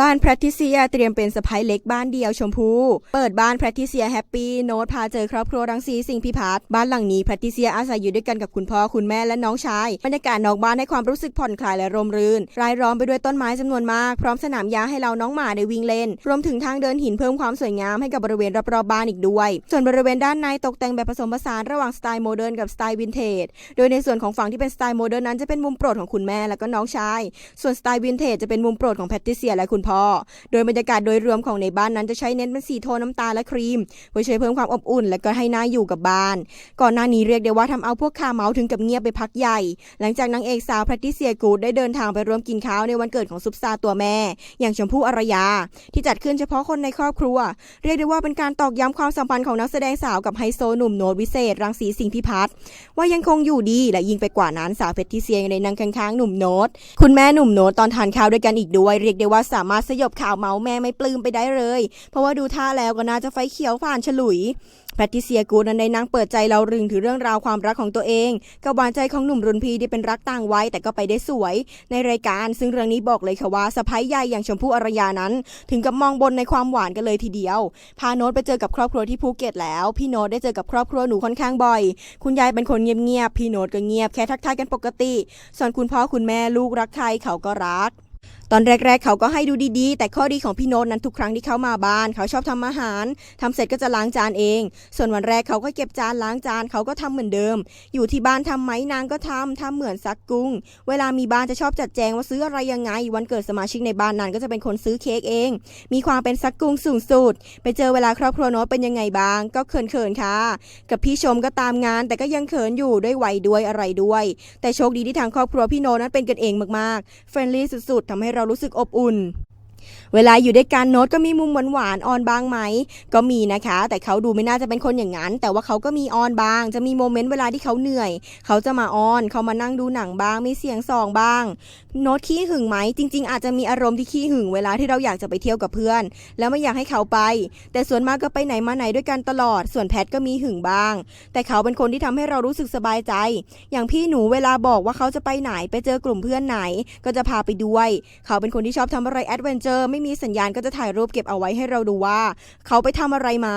บ้านแพทริเซียเตรียมเป็นสะพ้ายเล็กบ้านเดียวชมพู เปิดบ้านแพทริเซียแฮปปี้โน้ตพาเจอครอบครัวรังสีสิงพิพัฒน์บ้านหลังนี้แพทริเซียอาศัยอยู่ด้วยกันกับคุณพ่อคุณแม่และน้องชายบรรยากาศนอกบ้านให้ความรู้สึกผ่อนคลายและร่มรื่น รายล้อมไปด้วยต้นไม้จำนวนมาก พร้อมสนามหญ้าให้เราน้องหมาได้วิ่งเล่น รวมถึงทางเดินหินเพิ่มความสวยงามให้กับบริเวณรอบๆบ้านอีกด้วย ส่วนบริเวณด้านในตกแต่งแบบผสมผสานระหว่างสไตล์โมเดิร์นกับสไตล์วินเทจโดยในส่วนของฝั่งที่เป็นสไตล์โมเดิร์นนั้นจะเป็นมุมโปรดของคุณแม่และก็น้องชายส่วนสไตล์วินเทจจะเป็นมุมโปรดของแพทริเซียและคุณพ่อ โดยบรรยากาศโดยรวมของในบ้านนั้นจะใช้เน้นเป็นสีโทนน้ำตาลและครีมเพื่อช่วยเพิ่มความอบอุ่น และก็ให้น่าอยู่กับบ้าน ก่อนหน้านี้เรียกได้ว่าทำเอาพวกคาเมาส์ถึงกับเงียบไปพักใหญ่ หลังจากนางเอกสาวแพทริเซียกูดได้เดินทางไปร่วมกินข้าวในวันเกิดของซุปตาตัวแม่ อย่างชมพู่อารยา ที่จัดขึ้นเฉพาะคนในครอบครัว เรียกได้ว่าเป็นการตอกย้ำความสัมพันธ์ของนักแสดงสาวกับไฮโซหนุ่มโนตวิเศษ รังสีสิงห์พิพัฒน์ว่ายังคงอยู่ดีและยิ่งไปกว่านั้นสาวแพทริเซียยังได้นั่งข้างๆหนุ่มโนตคุณแม่หนุ่มโนตตอนทานข้าวด้วยกันอีกด้วย เรียกได้ว่าสามารถสยบข่าวเมาส์แม่ไม่ปลื้มไปได้เลย เพราะว่าดูท่าแล้วก็น่าจะไฟเขียวผ่านฉลุยแพทริเซียกูนั้นได้นั่งเปิดใจเรารึงถึงเรื่องราวความรักของตัวเองกับหวานใจของหนุ่มรุ่นพี่ที่เป็นรักต่างวัยแต่ก็ไปได้สวย ในรายการซึ่งเรื่องนี้บอกเลยค่ะว่าสะพ้ายใหญ่อย่างชมพู่อารยานั้น ถึงกับมองบนในความหวานกันเลยทีเดียว พาโน้ตไปเจอกับครอบครัวที่ภูเก็ตแล้ว พี่โน้ตได้เจอกับครอบครัวหนูค่อนข้างบ่อย คุณยายเป็นคนเงียบๆพี่โน้ตก็เงียบแค่ทักทายกันปกติ ส่วนคุณพ่อคุณแม่ลูกรักใครเขาก็รัก ตอนแรก ๆ เขาก็ให้ดูดีๆ แต่ข้อดีของพี่โน้ตนั้นทุกครั้งที่เขามาบ้าน เขาชอบทำอาหารทำเสร็จก็จะล้างจานเอง ส่วนวันแรกเขาก็เก็บจานล้างจานเขาก็ทำเหมือนเดิม อยู่ที่บ้านทำไหมนางก็ทำทำเหมือนซักกุ้ง เวลามีบ้านจะชอบจัดแจงว่าซื้ออะไรยังไง วันเกิดสมาชิกในบ้านนั้นก็จะเป็นคนซื้อเค้กเอง มีความเป็นซักกุ้งสูงสุดไปเจอเวลาครอบครัวโน้ตเป็นยังไงบ้าง ก็เขินๆค่ะ กับพี่ชมก็ตามงาน แต่ก็ยังเขินอยู่ด้วยวัยด้วยอะไรด้วย แต่โชคดีที่ทางครอบครัวพี่โนตนั้นเป็นกันเองมากๆเฟรนลี่สุดๆทำให้เรารู้สึกอบอุ่น เวลาอยู่ด้วยกันโน้ตก็มีมุมหวานๆออนบ้างไหม ก็มีนะคะ แต่เขาดูไม่น่าจะเป็นคนอย่างนั้น แต่ว่าเขาก็มีออนบ้าง จะมีโมเมนต์เวลาที่เขาเหนื่อย เขาจะมาออนเขามานั่งดูหนังบ้าง มีเสียงซองบ้าง โน้ตขี้หึงไหม จริง ๆ อาจจะมีอารมณ์ที่ขี้หึงเวลาที่เราอยากจะไปเที่ยวกับเพื่อน แล้วไม่อยากให้เขาไป แต่ส่วนมากก็ไปไหนมาไหนด้วยกันตลอด ส่วนแพทก็มีหึงบ้าง แต่เขาเป็นคนที่ทำให้เรารู้สึกสบายใจ อย่างพี่หนูเวลาบอกว่าเขาจะไปไหนไปเจอกลุ่มเพื่อนไหน ก็จะพาไปด้วย เขาเป็นคนที่ชอบทำอะไรแอดเวนเจออร์ ไม่มีสัญญาณก็จะถ่ายรูปเก็บเอาไว้ให้เราดูว่า เขาไปทำอะไรมา